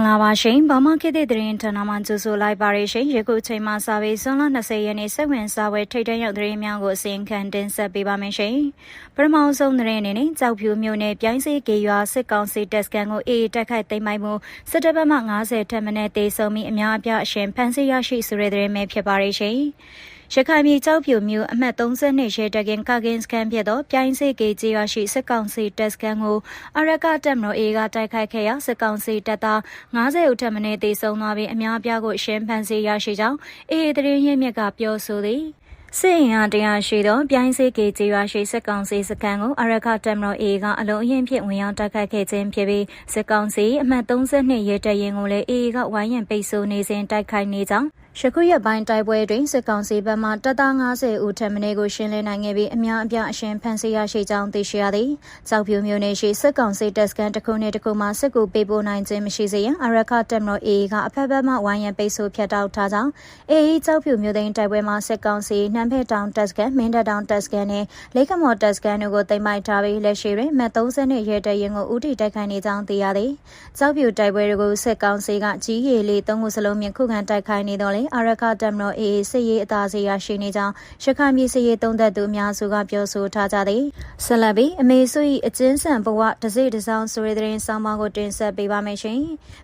င်္ဂလာပါရှင်ဘာမခေတ်တဲ့သတင်းဌာနမှကြိုဆိုလိုက်ပါရရှင်ယခုအချိန်မှစာပေဇွန်လ20ရက်နေ့စက်ဝင်စာဝဲထိတ်တန့်ရောက်သတင်းများကိုအစီအခံတင်ဆက်ပေးပါမယ်ရှင်ပထမဆုံးသတင်းအနေနဲ့ကြောက်ဖြူမြို့နယ်ပြိုင်းစေးကေရွာစစ်ကောင်စီတပ်စခန်းကိုအေးတက်ခိုက်သိမ်းပိုက်မှုစစ်တပ်ဘက်မှ90ထက်မနည်းတေဆုံးပြီးအများအပြားအရှင်ဖမ်းဆီးရရှိဆိုတဲ့သတင်းပဲဖြစ်ပါရရှင် ရခိုင်ပြည်ကြောက်ဖြူမြို့အမှတ်32ရဲတကင်ကာကင်စကန်ဖြစ်သောပြိုင်းစေကေကြီးရရှိစစ်ကောင်စီတပ်စကန်ကိုအရကတပ်မတော်အေကတိုက်ခိုက်ခဲ့ရာစစ်ကောင်စီတပ်သား90ဦးထက်မနည်းသေဆုံးသွားပြီးအများပြားကိုရှင်းဖန်စီရရှိကြောင်းအေးတရင်ရင်းမြစ်ကပြောဆိုသည်စစ်အင်အားတရားရှိသောပြိုင်းစေးကေကျေးရွာရှိစစ်ကောင်စီစခန်းကိုအရခတက်မတော်အေကအလုံးအရင်ဖြင့်ဝင်ရောက်တိုက်ခိုက်ခဲ့ခြင်းဖြစ်ပြီးစစ်ကောင်စီအမှတ်32ရဲတပ်ရင်ကိုလည်းအေကဝိုင်းရန်ပိတ်ဆို့နေစဉ်တိုက်ခိုက်နေကြောင်း ယခုရက်ပိုင်းတိုက်ပွဲတွင်စစ်ကောင်စီဘက်မှတပ်သား90ဦးထက်မနည်းကိုရှင်းလင်းနိုင်ခဲ့ပြီးအများအပြားအရှင်ဖန်ဆီးရရှိကြောင်းသိရှိရသည်။ကြောက်ဖြူမျိုးနယ်ရှိစစ်ကောင်စီတပ်စခန်းတစ်ခုနဲ့တစ်ခုမှစစ်ကူပေးပို့နိုင်ခြင်းမရှိစေရန်အရခတပ်မတော် AA ကအဖက်ဖက်မှဝိုင်းရန်ပိတ်ဆို့ဖြတ်တောက်ထားကြောင်း AA ကြောက်ဖြူမျိုးသိန်းတိုက်ပွဲမှာစစ်ကောင်စီနှံဖက်တောင်တပ်စခန်းမင်းတပ်တောင်တပ်စခန်းနဲ့လိကမော်တပ်စခန်းတို့ကိုသိမ်းပိုက်ထားပြီးလက်ရှိတွင်မတ်30နှစ်ရဲတရင်ကိုဥတီတိုက်ခိုက်နေကြောင်းသိရသည်။ကြောက်ဖြူတိုက်ပွဲတွေကိုစစ်ကောင်စီကကြီးရီလေးသုံးခုစလုံးမြခုခံတိုက်ခိုက်နေတော့လေအရခတပ်မတော် AA စစ်ရေးအသာစီရရှိနေကြောင်းရခိုင်ပြည်စစ်ရေးသုံးသက်သူအများစုကပြောဆိုထားကြသည်ဆက်လက်ပြီးအမေစု၏အကျဉ်းဆန်ဘဝတစိတစောင်းဆိုတဲ့သတင်းဆောင်ပါကိုတင်ဆက်ပေးပါမယ်ရှင်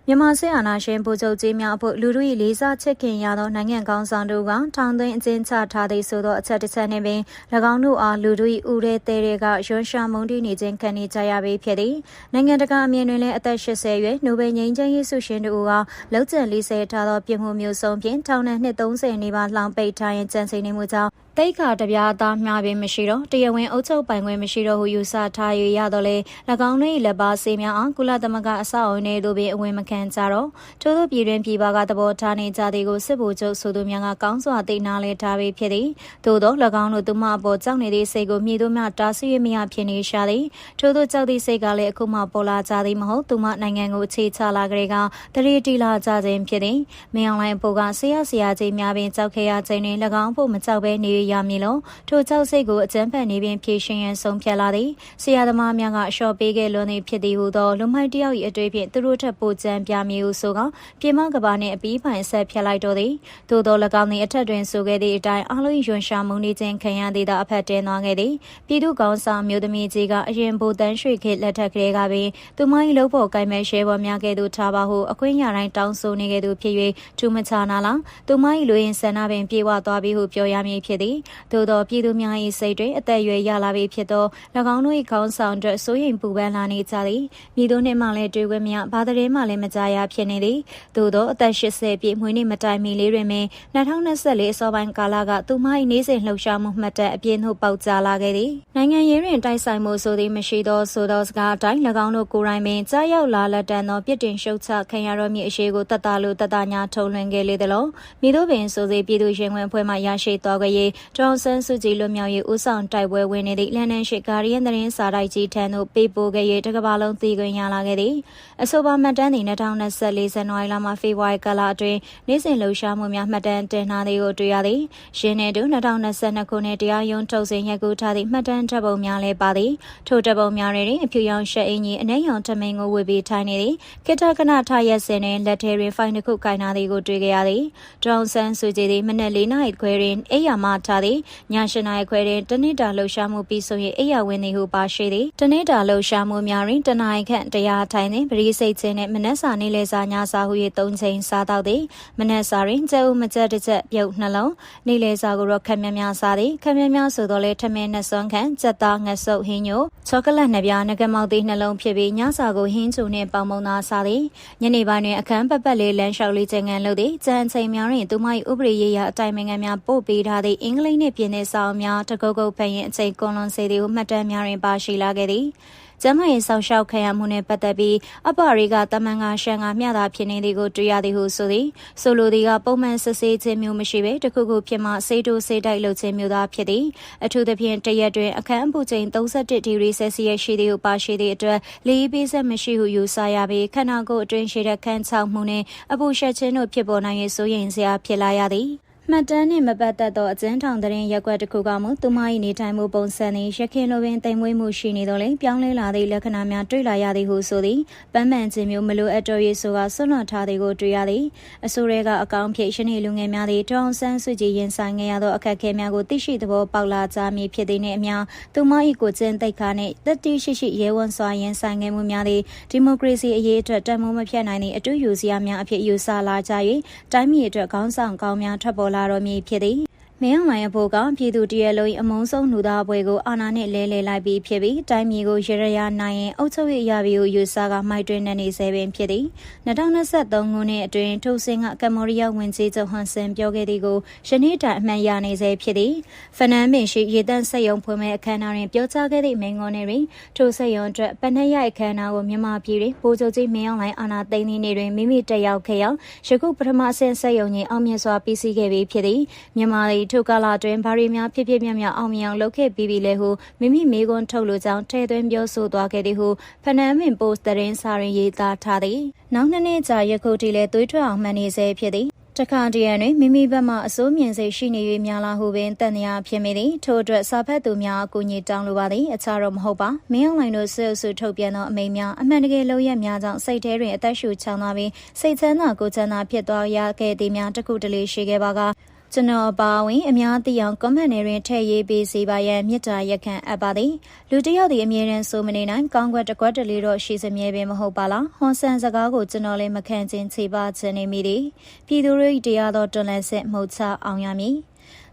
မြန်မာစစ်အာဏာရှင်ဗိုလ်ချုပ်ကြီးများအဖို့လူတို့၏လေးစားချစ်ခင်ရသောနိုင်ငံကောင်းဆောင်တို့ကထောင်သွင်းအကျဉ်းချထားသည်ဆိုသောအချက်တစ်ချက်နှင့်ပင်၎င်းတို့အားလူတို့၏ဦးရဲတဲတွေကရွှန်းရှာမုန်းတီးနေခြင်းခံနေကြရပေဖြစ်သည်နိုင်ငံတကာအမြင်တွင်လည်းအသက်80ရွယ်နိုဘယ်ငြိမ်းချမ်းရေးဆုရှင်တို့ကလောက်ကျန်လေးဆဲထားသောပြည်မှုမျိုးစုံဖြင့်ထောင်နဲ့နှစ်30နီးပါးလှောင်ပိတ်ထားရင်ကြံစည်နေမှုကြောင့် တိတ်ခါတပြားသားမျှပင်မရှိတော့တရားဝင်အုပ်ချုပ်ပိုင်ခွင့်မရှိတော့ဟုယူဆထားရရတော့လေ၎င်းတို့၏လက်ပါစေများအောင်ကုလသမဂ္ဂအဆောက်အအုံတွေတို့ပင်အဝင်မခံကြတော့ထို့သောပြည်တွင်ပြည်ပကသဘောထားနေကြသည်ကိုစစ်ဗိုလ်ချုပ်ဆိုသူများကကောင်းစွာသိနာလဲထားပြီးဖြစ်သည်သို့သော၎င်းတို့သူမအပေါ်ကြောက်နေသည့်စိတ်ကိုမြည်သူများတားဆီးရမရဖြစ်နေရှာသည်ထို့သောကြောက်သည့်စိတ်ကလည်းအခုမှပေါ်လာကြသည်မဟုတ်သူမနိုင်ငံကိုအခြေချလာကြတဲ့ကတရေတီလာကြခြင်းဖြစ်သည်မင်းအောင်လိုင်းပိုကဆရာဆရာကြီးများပင်ကြောက်ခဲ့ရခြင်းတွင်၎င်းဖို့မကြောက်ဘဲနေရမည်လို့ထိုကြောက်စိတ်ကိုအကြမ်းဖက်နေပင်ဖြည့်ရှင်ရန်ဆုံးဖြတ်လာသည်ဆရာသမားများကအလျှော့ပေးခဲ့လွန်သည်ဖြစ်သည်ဟုသောလူမိုက်တယောက်၏အတွေ့ဖြင့်သူတို့ထက်ပိုကြံပြမည်ဟုဆိုကပြေမကဘာနှင့်အပီးပိုင်ဆက်ဖြတ်လိုက်တော့သည်သို့သော၎င်းသည်အထက်တွင်ဆိုခဲ့သည့်အတိုင်းအလုံးယွန်ရှာမှုနေခြင်းခံရသေးသောအဖက်တင်သွားခဲ့သည်ပြည်သူကောင်းဆောင်မျိုးသမီးကြီးကအရင်ဘူတန်းရွှေခေလက်ထက်ကလေးကပင်သူမ၏လုပ်ဖို့ကိုင်မဲ့ရှဲပေါ်များကဲ့သို့ထားပါဟုအခွင့်ရတိုင်းတောင်းဆိုနေခဲ့သူဖြစ်၍ထူးမချနာလားသူမ၏လူရင်ဆန္ဒပင်ပြေဝသွားပြီဟုပြောရမည်ဖြစ်သည်သို့သောပြည်သူများ၏စိတ်တွင်အသက်အရွယ်ရလာပြီဖြစ်သော၎င်းတို့၏ခေါင်းဆောင်အတွက်စိုးရိမ်ပူပန်လာနေကြသည်မိတို့နှင့်မှလည်းတွေ့ခွင့်မရဘာသတင်းမှလည်းမကြားရဖြစ်နေသည်သို့သောအသက်80ပြည့်မွေးနေ့မတိုင်မီလေးတွင်ပင်2024အစောပိုင်းကာလကသူမ၏နေစဉ်လှုပ်ရှားမှုမှတ်တမ်းအပြည့်နှုတ်ပေါက်ကြားလာခဲ့သည်နိုင်ငံရေးတွင်တိုက်ဆိုင်မှုဆိုသည်မရှိသောဆိုသောစကားအတိုင်း၎င်းတို့ကိုယ်တိုင်ပင်ကြားရောက်လာလက်တန်သောပြစ်တင်ရှုတ်ချခံရတော်မူအရှိကိုတတလို့တတညာထုံလွှင့်ခဲ့လေသလိုမိတို့ပင်ဆိုစေပြည်သူရင်ဝင်ဖွဲ့မှရရှိတော်ကြရေးဒေါန်ဆန်းစုကြည်လွတ်မြောက်ရေးဦးဆောင်တိုက်ပွဲဝင်နေသည့်လန်ဒန်ရှိဂါရီယန်သတင်းစာတိုက်ကြီးထံသို့ပေးပို့ခဲ့၍တကဘာလုံးသိခွင့်ရလာခဲ့သည်အဆိုပါမှတ်တမ်းသည်2024ဇန်နဝါရီလမှဖေဖော်ဝါရီလလအတွင်းနေ့စဉ်လှုပ်ရှားမှုများမှတ်တမ်းတင်ထားသည်ကိုတွေ့ရသည်ရင်းနှင့်တူ2022ခုနှစ်တရားရုံးထုတ်စဉ်ရက်ကူထားသည့်မှတ်တမ်းတပ်ပုံများလည်းပါသည်ထိုတပ်ပုံများတွင်အဖြူရောင်ရှက်အင်ကြီးအနှဲရောင်ထမိန်ကိုဝေပြီးထိုင်နေသည်ကိတကနထရက်စင်တွင်လက်ထဲတွင်ဖိုင်တစ်ခုကင်ထားသည်ကိုတွေ့ကြရသည်ဒေါန်ဆန်စုကြည်သည်မနက်၄နာရီခွဲတွင်အိယာမထားသည်ည၈နာရီခွဲတွင်တနေ့တာလှုပ်ရှားမှုပြီးဆုံး၍အိယာဝင်သည်ဟုပါရှိသည်တနေ့တာလှုပ်ရှားမှုများတွင်တနင်္ဂနွေခန့်တရားထိုင်သည်ပရိစိတ်ခြင်းနှင့်မနက်စာနေ့လယ်စာညစာဟု၍သုံးချိန်စားတော့သည်မနက်စာတွင်ကျဲဥမကျက်တစ်ချက်ပြုတ်နှလုံးနေ့လယ်စာကိုတော့ခက်မြများစားသည်ခက်မြများဆိုတော့လေထမင်းနှစ်စွန်းခန့်ကြက်သားငဆုပ်ဟင်းညိုချောကလက်နှစ်ပြားငကမောက်သေးနှလုံးဖြစ်ပြီးညစာကိုဟင်းချိုနှင့်ပေါင်မုံသားစားသည်ညနေပိုင်းတွင်အခန်းပပတ်လေးလမ်းလျှောက်လေးကျန်ကန်လုပ်သည်ကြံချိန်များတွင်သူမ၏ဥပဒေရေးရာအတိုင်ပင်ခံများပို့ပေးထားသည့်အင်္ဂလိပ်နှင့်ပြင်သစ်စာအုပ်များတကုတ်ကုတ်ဖတ်ရင်အချိန်ကွန်လွန်စေသည်ဟုမှတ်တမ်းများတွင်ပါရှိလာခဲ့သည်ကျမရဲ့ဆောက်ရှောက်ခံရမှုနဲ့ပတ်သက်ပြီးအပရီကတမန်ကရှန်ကမျှတာဖြစ်နေသည်ကိုတွေ့ရသည်ဟုဆိုသည်ဆိုလိုသည်ကပုံမှန်စစ်ဆေးခြင်းမျိုးမရှိဘဲတခုခုဖြစ်မှစေတိုစေတိုက်လုပ်ခြင်းမျိုးသားဖြစ်သည်အထူးသဖြင့်တရက်တွင်အခန်းအပူချိန်31ဒီဂရီဆယ်စီယပ်ရှိသည်ဟုပါရှိသည့်အတွက်လေးပေးဆက်မရှိဟုယူဆရပြီးခန္ဓာကိုယ်အတွင်းရှိတဲ့ခန်းချောက်မှုနှင့်အပူရှက်ခြင်းတို့ဖြစ်ပေါ်နိုင်ရဆိုရင်စရာဖြစ်လာရသည် မှတ်တမ်းနှင့်မပတ်သက်သောအကျဉ်းထောင်သတင်းရက်ွက်တစ်ခုကမှသူမ၏နေထိုင်မှုပုံစံသည်ရခင်လိုပင်တိမ်မွေးမှုရှိနေတော့လေပြောင်းလဲလာသည့်လက္ခဏာများတွေ့လာရသည်ဟုဆိုသည်ပန်းမှန်ခြင်းမျိုးမလိုအပ်တော့ရေးဆိုကဆွလွန်ထားသည်ကိုတွေ့ရသည်အဆိုရဲကအကောင့်ဖြင့်ရှနေလူငယ်များသည်တောင်ဆန်းစုကြည်ရင်ဆိုင်ခဲ့ရသောအခက်အခဲများကိုသိရှိသဘောပေါက်လာကြမည်ဖြစ်သည်နှင့်အမျှသူမ၏ကိုကျင့်သိက္ခာနှင့်တတိရှိရှိရဲဝံစွာရင်ဆိုင်ခဲ့မှုများသည်ဒီမိုကရေစီအရေးအတွက်တန်မိုးမဖြတ်နိုင်သည့်အတူယူစရာများအဖြစ်ယူဆလာကြ၍တိုင်းပြည်အတွက်ခေါင်းဆောင်ကောင်းများထွက်ပေါ်လာတော်မူဖြစ်သည် မင်းအောင်လှိုင်အဖို့ကပြည်သူတရက်လုံးအမုန်းဆုံးလူသားပွဲကိုအာဏာနဲ့လဲလှယ်လိုက်ပြီးဖြစ်ပြီးတိုင်းပြည်ကိုရရရနိုင်ရင်အုပ်ချုပ်ရေးရပြီကိုယူဆကမိုက်တွင်နေနေစေပင်ဖြစ်သည်2023ခုနှစ်အတွင်းထိုစင်ကကမ္ဘောဒီးယားဝန်ကြီးချုပ်ဟွန်ဆန်ပြောခဲ့သည်ကိုယနေ့တိုင်အမှန်ရနေစေဖြစ်သည်ဖနန်းပင်ရှိရေတန့်ဆက်ယုံဖွင့်မဲ့အခမ်းအနားတွင်ပြောကြားခဲ့သည့်မိန့်ခွန်းတွင်ထိုဆက်ယုံအတွက်ပနက်ရိုက်အခမ်းအနားကိုမြန်မာပြည်တွင်ပိုးချုပ်ကြီးမင်းအောင်လှိုင်အာဏာသိမ်းသည့်နေ့တွင်မိမိတက်ရောက်ခဲ့ရောက်ယခုပထမအဆင့်ဆက်ယုံကြီးအောင်မြတ်စွာပြီးစီးခဲ့ပြီးဖြစ်သည်မြန်မာပြည်ထိုကာလအတွင်းဘာတွေများဖြစ်ဖြစ်မြမြအောင်မြင်အောင်လုပ်ခဲ့ပြီးပြီလဲဟုမိမိမေကွန်းထုတ်လိုကြောင်းထဲသွင်းပြောဆိုသွားခဲ့သည်ဟုဖနန်းမင်ပို့သတင်းစာရင်ရေးသားထားသည်နောက်နှစ်နှစ်ကြာယခုထိလည်းသွေးထွက်အောင်မှန်နေစေဖြစ်သည်တခါတရံတွင်မိမိဘက်မှအစိုးမြင်စိတ်ရှိနေ၍များလာဟုပင်တန်ရာဖြစ်မိသည်ထို့အတွက်စာဖတ်သူများအကူအညီတောင်းလိုပါသည်အခြားတော့မဟုတ်ပါမင်းအောင်လိုင်တို့ဆွေအဆူထုတ်ပြန်သောအမိန့်များအမှန်တကယ်လုံးရက်များကြောင့်စိတ်ထဲတွင်အသက်ရှူချောင်းသွားပြီးစိတ်ချမ်းသာကိုယ်ချမ်းသာဖြစ်သွားရခဲ့သည်များတခုတလေရှိခဲ့ပါက ကျွန်တော်ပါဝင်အများသိအောင် comment တွေတွင်ထည့်ရေးပေးစီပါရန်မေတ္တာရက်ခံအပ်ပါသည်လူတယောက်ဒီအမြဲတမ်းဆိုမနေနိုင်ကောင်းကွက်တကွက်တလေတော့ရှိစမြဲပင်မဟုတ်ပါလားဟွန်ဆန်စကားကိုကျွန်တော်လည်းမခံချင်းခြေပါခြင်းနေမိသည်ပြည်သူတို့တရားတော်တွန်လဲစစ်မှုချအောင်ရမည်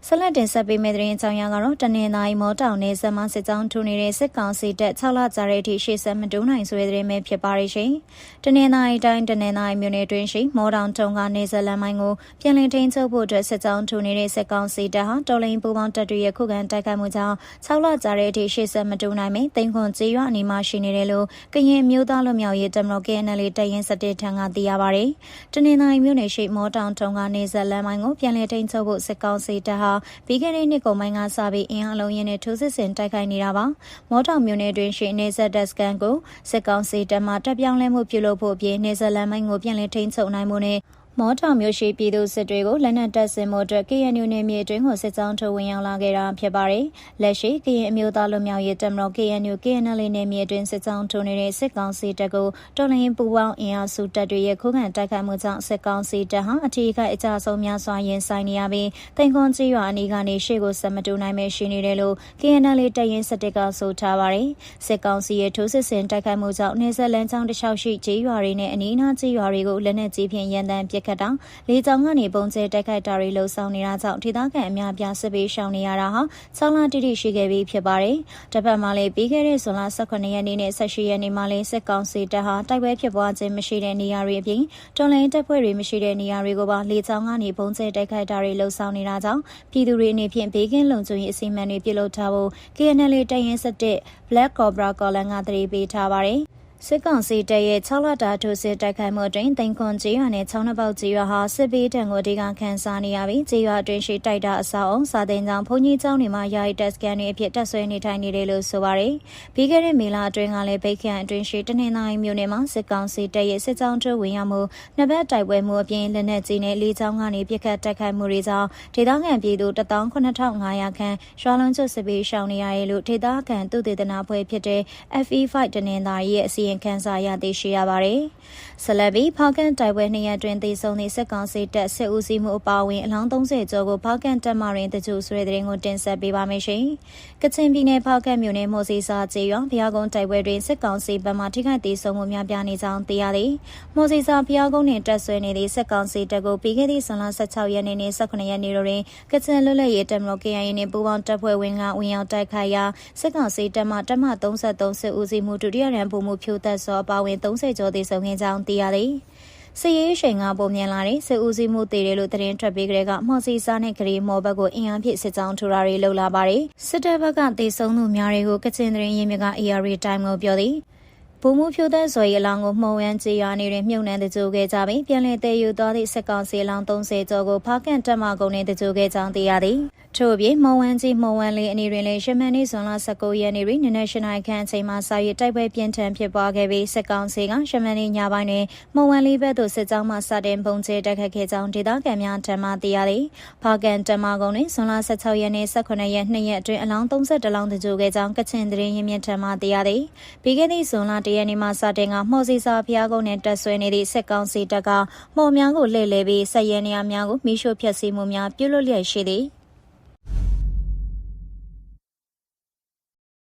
ဆက်လက်တင်ဆက်ပေးမယ့်သတင်းအကြောင်းအရာကတော့တနင်္လာရီမောတောင်နယ်စပ်မှာစစ်ကြောင်းထူနေတဲ့စစ်ကောင်စီတပ်6လကြာတဲ့အထိရှေ့ဆက်မတိုးနိုင်ဆိုတဲ့သတင်းပဲဖြစ်ပါရရှင်။တနင်္လာရီတိုင်းတနင်္လာရီမြို့နယ်တွင်ရှိမောတောင်တုံကနယ်စပ်လမ်းမိုင်းကိုပြန်လည်ထိန်းချုပ်ဖို့အတွက်စစ်ကြောင်းထူနေတဲ့စစ်ကောင်စီတပ်ဟာတော်လိုင်းပူပေါင်းတပ်တွေရဲ့ခုခံတိုက်ခိုက်မှုကြောင့်6လကြာတဲ့အထိရှေ့ဆက်မတိုးနိုင်မင်းတင်ခွန်ကြေးရွာအနီးမှာရှိနေတယ်လို့ကရင်မျိုးသားလူမျိုးရေးတမတော် KNL တပ်ရင်း17ထံကသိရပါဗျ။တနင်္လာရီမြို့နယ်ရှိမောတောင်တုံကနယ်စပ်လမ်းမိုင်းကိုပြန်လည်ထိန်းချုပ်ဖို့စစ်ကောင်စီတပ်ဟာပြီးခဲ့တဲ့နှစ်ကုန်ပိုင်းကစပြီးအင်အားလုံးရင်းနဲ့ထိုးစစ်ဆင်တိုက်ခိုက်နေတာပါမောတောင်မြို့နယ်တွင်ရှိနေဆက်တက်စကန်ကိုစစ်ကောင်စီတပ်မှတပ်ပြောင်းလဲမှုပြုလုပ်ဖို့အပြင်နေဇလန်မိုင်းကိုပြန်လည်ထိန်းချုပ်နိုင်မှုနဲ့ မော်တော်မျိုးရှိပြည်သူစစ်တွေကိုလက်နက်တပ်ဆင်မှုအတွက် KNU နယ်မြေအတွင်းကိုစစ်ကြောင်းထုတ်ဝင်ရောက်လာခဲ့တာဖြစ်ပါတယ်။လက်ရှိကရင်အမျိုးသားလူမျိုးရေးတပ်မတော် KNU KNL နယ်မြေအတွင်းစစ်ကြောင်းထုတ်နေတဲ့စစ်ကောင်စီတပ်ကိုတော်လှန်ရေးပူးပေါင်းအင်အားစုတပ်တွေရဲ့ခုခံတိုက်ခိုက်မှုကြောင့်စစ်ကောင်စီတပ်ဟာအထူးကအကြဆုံးများစွာရင်ဆိုင်နေရပြီးတိန်ခွန်ကြီးရွာအနီးကနေရှေ့ကိုဆက်မတူနိုင်ပဲရှိနေတယ်လို့ KNL တပ်ရင်းစစ်တပ်ကဆိုထားပါတယ်။စစ်ကောင်စီရဲ့ထိုးစစ်ဆင်တိုက်ခိုက်မှုကြောင့်နေဆက်လန်းချောင်းတစ်လျှောက်ရှိကြီးရွာတွေနဲ့အနီးအနားကြီးရွာတွေကိုလက်နက်ကြီးဖြင့်ရန်တမ်းပစ်ခတ်တာလေကြောင်းကနေပုံကျဲတိုက်ခိုက်တာတွေလှုံ့ဆော်နေတာကြောင့်ဒေသခံအများပြားစစ်ပေးရှောင်နေရတာဟာဆောင်းလတိတိရှိခဲ့ပြီးဖြစ်ပါတယ်။တစ်ဖက်မှာလည်းပြီးခဲ့တဲ့ဇွန်လ18ရက်နေ့နဲ့18ရက်နေ့မှာလည်းစစ်ကောင်စီတပ်ဟာတိုက်ပွဲဖြစ်ပွားခြင်းမရှိတဲ့နေရာတွေအပြင်တော်လိုင်းတပ်ဖွဲ့တွေမရှိတဲ့နေရာတွေကိုပါလေကြောင်းကနေပုံကျဲတိုက်ခိုက်တာတွေလှုံ့ဆော်နေတာကြောင့်ပြည်သူတွေအနေဖြင့်ဘေးကင်းလုံခြုံရေးအစီအမံတွေပြုလုပ်ထားဖို့ KNL တရင်17 Black Cobra Column ကသတိပေးထားပါတယ်။ စစ်ကောင်စီတပ်ရဲ့6လတာထိုးစစ်တိုက်ခိုက်မှုတွင်တိန်ခွန်ကျေးရွာနဲ့ချောင်းနှပေါက်ကျေးရွာဟာစစ်ပေးတံကိုအဓိကခန်းစားနေရပြီးကျေးရွာတွင်ရှိတိုက်တာအဆောက်အုံစာသင်ကျောင်းဘုံကြီးကျောင်းတွေမှာယာယီတက်စကန်တွေအဖြစ်တက်ဆွဲနေထိုင်နေတယ်လို့ဆိုပါတယ်။ပြီးခဲ့တဲ့မေလအတွင်းကလည်းဗိတ်ခန့်အတွင်းရှိတနင်္လာရီမြို့နယ်မှာစစ်ကောင်စီတပ်ရဲ့စစ်ကြောင်းထိုးဝင်ရောက်မှုနှစ်ဘက်တိုက်ပွဲမှုအပြင်လက်နက်ကြီးနဲ့လေးချောင်းကနေပစ်ခတ်တိုက်ခိုက်မှုတွေကြောင့်ဒေသခံပြည်သူ18500ခန့်ရွာလုံးကျွတ်စစ်ပေးရှောင်နေရတယ်လို့ဒေသခံသူတေသနာဖွဲ့ဖြစ်တဲ့ FE5 တနင်္လာရီရဲ့အစီရင်ခံစာရသိရှိရပါတယ်။ဆလဘီဖောက်ကန်တိုက်ပွဲနှစ်ရက်တွင်တည်ဆုံသည့်စစ်ကောင်စီတပ်စစ်ဦးစီးမှုအပါအဝင်အလောင်း30ကျော်ကိုဖောက်ကန်တပ်မှတွင်တကြိုဆွဲတဲ့ရင်ကိုတင်ဆက်ပေးပါမယ်ရှင်။ကချင်ပြည်နယ်ဖောက်ကန်မြို့နယ်မိုးစီစာကျေးရွာဘုရားကုန်းတိုက်ပွဲတွင်စစ်ကောင်စီဘက်မှထိခိုက်တည်ဆုံမှုများပြားနေကြောင်းသိရသည်။မိုးစီစာဘုရားကုန်းနှင့်တပ်ဆွဲနေသည့်စစ်ကောင်စီတပ်ကိုပြီးခဲ့သည့်ဇွန်လ16ရက်နေ့နှင့်18ရက်နေ့တို့တွင်ကချင်လွတ်လပ်ရေးတပ်မတော် KIA နှင့်ပူးပေါင်းတပ်ဖွဲ့ဝင်ကဝင်ရောက်တိုက်ခိုက်ရာစစ်ကောင်စီတပ်မှတပ်မ33စစ်ဦးစီးမှုဒုတိယရန်ဗိုလ်မှူးဖြိုးသက်စောပါဝင်30ကျော်သေဆုံးခဲ့ကြောင်းသိရသည်။စစ်ရေးရှိန်ကပုံမြင်လာတဲ့စစ်ဦးစီးမှုတည်တယ်လို့သတင်းထွက်ပေးကြတဲ့ကမော်စီစာနဲ့ဂရီမော်ဘက်ကိုအင်အားဖြင့်စစ်ကြောင်းထူတာတွေလှုပ်လာပါတယ်။စစ်တပ်ဘက်ကသေဆုံးသူများတွေကိုကချင်သတင်းရင်းမြစ်က AR Time ကိုပြောသည်။ ဘူမှုဖြိုးသက်ဆိုရီအလောင်းကိုမှုံဝန်းကြေးရွာနေတွင်မြုပ်နှံတကြိုခဲ့ကြပြီးပြန်လည်တည်ယူသွားသည့်စစ်ကောင်စီအလောင်း30ကျော်ကိုဖားကန်တက်မကုန်းနှင့်တကြိုခဲ့ကြောင်းသိရသည်။ထို့အပြင်မော်ဝမ်းကြီးမော်ဝမ်းလေးအနေတွင်လည်းရှမန်နေဇွန်လ19ရက်နေ့တွင်နနက်ရှနိုင်ခန့်အချိန်မှာစာရွက်တိုက်ပွဲပြင်းထန်ဖြစ်ပွားခဲ့ပြီးစစ်ကောင်စီကရှမန်နေညပိုင်းတွင်မော်ဝမ်းလေးဘက်သို့စစ်ကြောင်းမှစတင်ပုံကျဲတက်ခတ်ခဲ့ကြောင်းဒေသခံများထံမှသိရသည်။ဖာကန်တမကုန်းတွင်ဇွန်လ16ရက်နေ့18ရက်2ရက်အတွင်းအလောင်း32လောင်းတကြိုခဲ့ကြောင်းကချင်သတင်းရင်းမြစ်ထံမှသိရသည်။ပြီးခဲ့သည့်ဇွန်လ1ရက်နေ့မှစတင်ကမော်စီစာဖျားကုန်းနှင့်တက်ဆွဲနေသည့်စစ်ကောင်စီတပ်ကမော်များကိုလှည့်လည်ပြီးဆက်ရဲနေရများကိုမိရှို့ဖျက်ဆီးမှုများပြုလုပ်လျက်ရှိသည်။